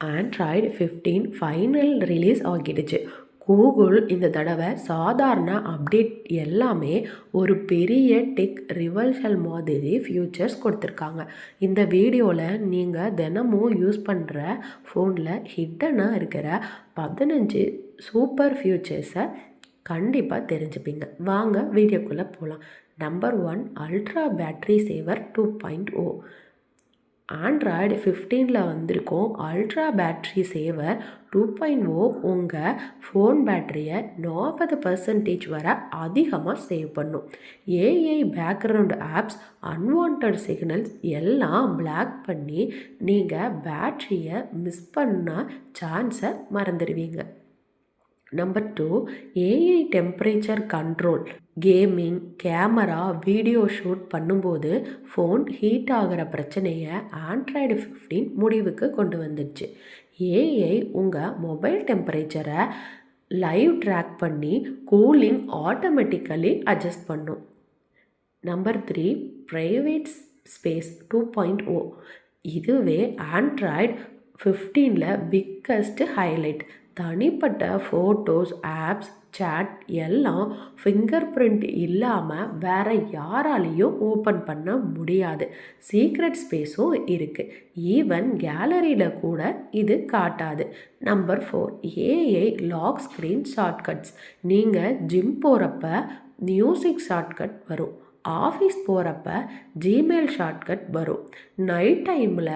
Android fifteen final release ஆகிடுச்சு. Google இந்த தடவை சாதாரண அப்டேட் எல்லாமே ஒரு பெரிய டெக் ரிவல்ஷல் மாதிரி ஃபியூச்சர்ஸ் கொடுத்துருக்காங்க. இந்த வீடியோவில் நீங்கள் தினமும் யூஸ் பண்ணுற ஃபோனில் ஹிட்டனாக இருக்கிற பதினஞ்சு சூப்பர் ஃபியூச்சர்ஸை கண்டிப்பாக தெரிஞ்சுப்பீங்க. வாங்க வீடியோக்குள்ளே போகலாம் number one ultra battery saver two point O Android ஃபிஃப்டீனில் வந்திருக்கோம் ultra battery saver two point O உங்கள் ஃபோன் பேட்டரியை நாற்பது பர்சன்டேஜ் வரை அதிகமாக சேவ் பண்ணும். AI background apps unwanted signals எல்லாம் பிளாக் பண்ணி நீங்கள் பேட்ரியை மிஸ் பண்ண சான்ஸை மறந்துடுவீங்க. Number two AI temperature control gaming camera video shoot பண்ணும்போது ஃபோன் ஹீட் ஆகிற பிரச்சனையை ஆண்ட்ராய்டு ஃபிஃப்டீன் முடிவுக்கு கொண்டு வந்துடுச்சு. ஏஐ உங்கள் மொபைல் டெம்பரேச்சரை லைவ் ட்ராக் பண்ணி கூலிங் ஆட்டோமேட்டிக்கலி அட்ஜஸ்ட் பண்ணும். Number three private space two point O இதுவே ஆண்ட்ராய்டு ஃபிஃப்டீனில் பிக்கஸ்ட் ஹைலைட் தனிப்பட்ட ஃபோட்டோஸ் ஆப்ஸ் சேட் எல்லாம் ஃபிங்கர் பிரிண்ட் இல்லாமல் வேறு யாராலையும் ஓப்பன் பண்ண முடியாது. சீக்ரெட் ஸ்பேஸும் இருக்குது ஈவன் கேலரியில் கூட இது காட்டாது. Number four AI lock screen shortcuts நீங்கள் ஜிம் போகிறப்ப மியூசிக் ஷார்ட்கட் வரும். ஆஃபீஸ் போகிறப்ப ஜிமெயில் ஷார்ட்கட் வரும். நைட் டைமில்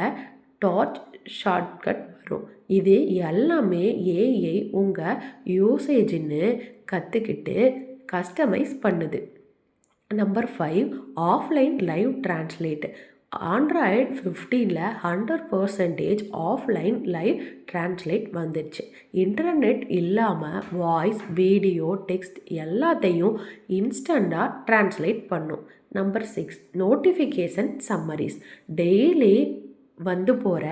டார்ச் ஷார்ட்கட் வரும் இது எல்லாமே ஏஐ உங்கள் யூசேஜின்னு கற்றுக்கிட்டு கஸ்டமைஸ் பண்ணுது. Number five offline live translate Android ஃபிஃப்டீனில் hundred percentage offline live translate வந்துடுச்சு. இன்டர்நெட் இல்லாமல் வாய்ஸ் வீடியோ டெக்ஸ்ட் எல்லாத்தையும் இன்ஸ்டண்ட்டாக டிரான்ஸ்லேட் பண்ணும். Number six notification summaries daily வந்து போகிற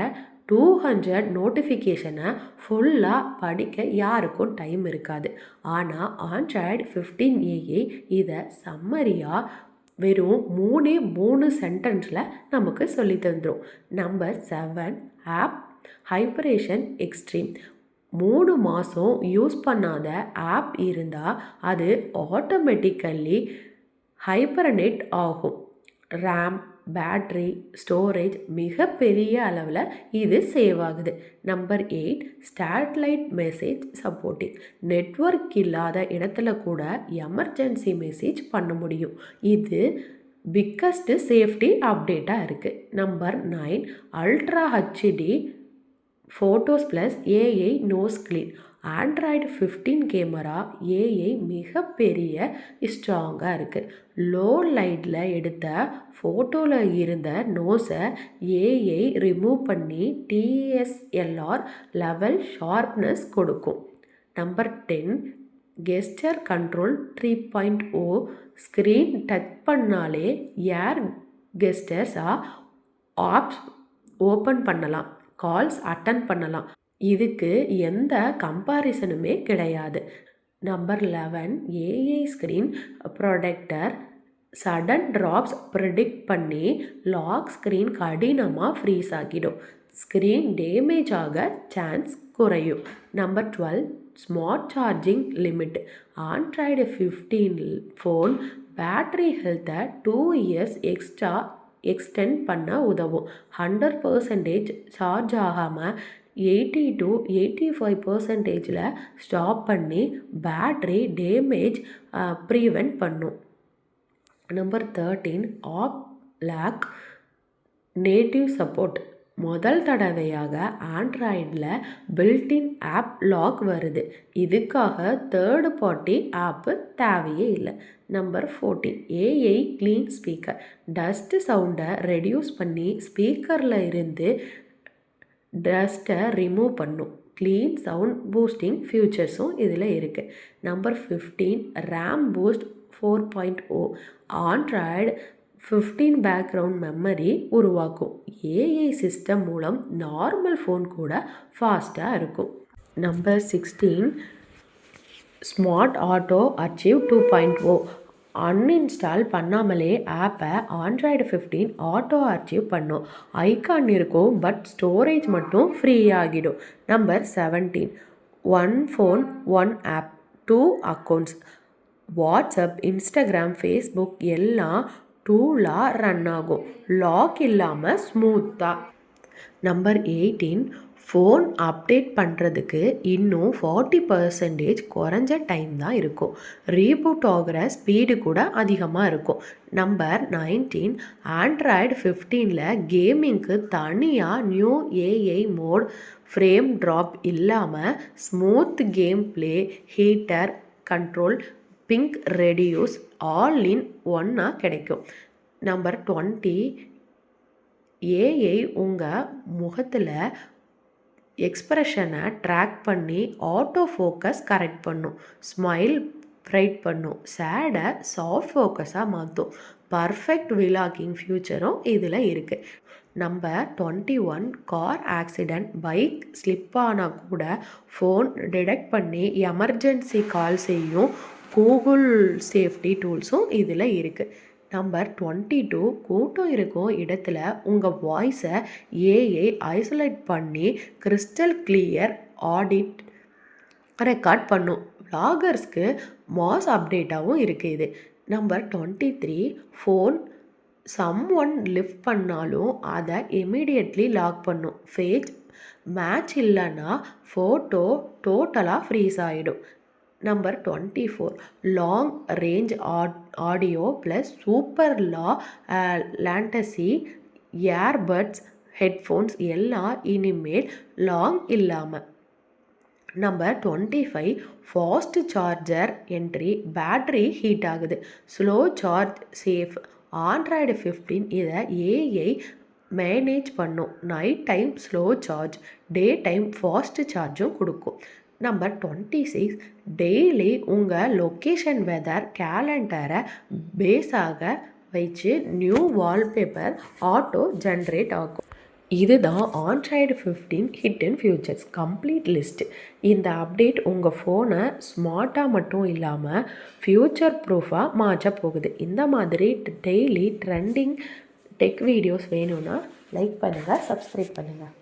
டூ ஹண்ட்ரட் நோட்டிஃபிகேஷனை ஃபுல்லாக படிக்க யாருக்கும் டைம் இருக்காது. ஆனால் ஆண்ட்ராய்டு ஃபிஃப்டீன் ஏஏ இதை சம்மரியாக வெறும் மூணே மூணு சென்டென்ஸில் நமக்கு சொல்லி தந்துடும் number seven app hibernation extreme மூணு மாதம் யூஸ் பண்ணாத ஆப் இருந்தால் அது ஆட்டோமேட்டிக்கல்லி ஹைப்பரனேட் ஆகும். ரேம் பேட்ரி ஸ்டோரேஜ் மிகப்பெரிய அளவில் இது சேவ் ஆகுது number eight satellite message supporting network இல்லாத இடத்துல கூட எமர்ஜென்சி மெசேஜ் பண்ண முடியும். இது பிக்கஸ்ட்டு சேஃப்டி அப்டேட்டாக இருக்குது number nine ultra HD photos plus AI noise clean Android fifteen camera AI மிகப்பெரிய ஸ்ட்ராங்காக இருக்குது லோ லைட்டில் எடுத்த ஃபோட்டோவில் இருந்த நோஸை ஏஐ ரிமூவ் பண்ணி டிஎஸ்எல்ஆர் லெவல் ஷார்ப்னஸ் கொடுக்கும். Number ten gesture control three point O screen touch பண்ணாலே ஏர் கெஸ்டர்ஸாக ஆப்ஸ் ஓப்பன் பண்ணலாம். கால்ஸ் அட்டன் பண்ணலாம். இதுக்கு எந்த கம்பாரிசனுமே கிடையாது. Number eleven AI screen protector sudden drops predict பண்ணி லாக் ஸ்க்ரீன் கடினமாக ஃப்ரீஸ் ஆகிடும் ஸ்க்ரீன் டேமேஜ் ஆக சான்ஸ் குறையும். Number twelve smart charging limit Android fifteen phone battery ஹெல்த்தை டூ இயர்ஸ் எக்ஸ்ட்ரா எக்ஸ்டெண்ட் பண்ண உதவும். ஹண்ட்ரட் பர்சன்டேஜ் சார்ஜ் ஆகாமல் எயிட்டி டு எயிட்டி ஃபைவ் பர்சன்டேஜில் ஸ்டாப் பண்ணி பேட்ரி டேமேஜ் ப்ரீவென்ட் பண்ணும். Number thirteen app lag native support. முதல் தடவையாக ஆண்ட்ராய்டில் பில்டின் ஆப் லாக் வருது. இதுக்காக தேர்டு பார்ட்டி ஆப்பு தேவையே இல்லை. Number fourteen AI clean speaker. Dust சவுண்டை ரெடியூஸ் பண்ணி ஸ்பீக்கரில் இருந்து டஸ்ட்டை ரிமூவ் பண்ணும். க்ளீன் சவுண்ட் பூஸ்டிங் ஃபியூச்சர்ஸும் இதில் இருக்குது number fifteen RAM boost four point o Android fifteen background memory உருவாக்கும். ஏஐ சிஸ்டம் மூலம் நார்மல் ஃபோன் கூட ஃபாஸ்ட்டாக இருக்கும். Number sixteen smart auto archive two point o uninstall பண்ணாமலே ஆப்பை ஆண்ட்ராய்டு ஃபிஃப்டீன் ஆட்டோ ஆர்ச்சிவ் பண்ணும். ஐகான் இருக்கும் பட் ஸ்டோரேஜ் மட்டும் ஃப்ரீ ஆகிடும். Number seventeen one phone one app two accounts WhatsApp Instagram Facebook எல்லாம் டூலாக ரன் ஆகும். லாக் இல்லாமல் ஸ்மூத்தாக நம்பர் எயிட்டீன் ஃபோன் அப்டேட் பண்ணுறதுக்கு இன்னும் ஃபார்ட்டி பர்சன்டேஜ் குறைஞ்ச டைம் தான் இருக்கும். ரீபூட் ஆகிற ஸ்பீடு கூட அதிகமாக இருக்கும். நம்பர் நைன்டீன் ஆண்ட்ராய்டு ஃபிஃப்டீனில் கேமிங்க்கு தனியாக new AI mode frame drop இல்லாமல் smooth game play heater control ping reduce all in ஒன்னாக கிடைக்கும். நம்பர் டுவெண்ட்டி ஏஐ உங்கள் முகத்தில் எக்ஸ்ப்ரெஷனை ட்ராக் பண்ணி ஆட்டோ ஃபோக்கஸ் கரெக்ட் பண்ணும். ஸ்மைல் ரைட் பண்ணும் சேடை சாஃப்ட் ஃபோக்கஸாக மாற்றும் பர்ஃபெக்ட் விலாகிங் ஃப்யூச்சரும் இதில் இருக்குது நம்ம twenty one car accident bike slip ஆனால் கூட ஃபோன் டிடெக்ட் பண்ணி எமர்ஜென்சி கால் செய்யும் கூகுள் சேஃப்டி டூல்ஸும் இதில் இருக்குது நம்பர் டுவெண்ட்டி டூ கூட்டம் இருக்கும் இடத்துல உங்கள் வாய்ஸை ஏஐ ஐசோலேட் பண்ணி கிறிஸ்டல் கிளியர் ஆடிட் ரெக்கார்ட் பண்ணும். வ்ளாகர்ஸ்க்கு மாஸ் அப்டேட்டாகவும் இருக்குது இது. Number twenty three phone some one lift பண்ணாலும் அதை இமீடியட்லி லாக் பண்ணும். ஃபேஜ் மேட்ச் இல்லைன்னா ஃபோட்டோ டோட்டலாக ஃப்ரீஸ் ஆகிடும் number twenty four long range add audio plus super low latency earbuds headphones எல்லாம் இனிமேல் லாங் இல்லாமல் number twenty five fast charger entry battery heat ஆகுது. Slow charge safe Android fifteen இதை AI manage பண்ணும். Night time slow charge day time fast சார்ஜும் கொடுக்கும். Number twenty six daily உங்கள் location weather கேலண்டரை பேஸாக வச்சு நியூ வால்பேப்பர் ஆட்டோ ஜென்ரேட் ஆகும் இதுதான் Android fifteen hidden features complete list இந்த அப்டேட் உங்கள் ஃபோனை ஸ்மார்ட்டாக மட்டும் இல்லாமல் ஃப்யூச்சர் ப்ரூஃபாக மாற்ற போகுது. இந்த மாதிரி டெய்லி ட்ரெண்டிங் டெக் வீடியோஸ் வேணும்னா லைக் பண்ணுங்கள் சப்ஸ்கிரைப் பண்ணுங்கள்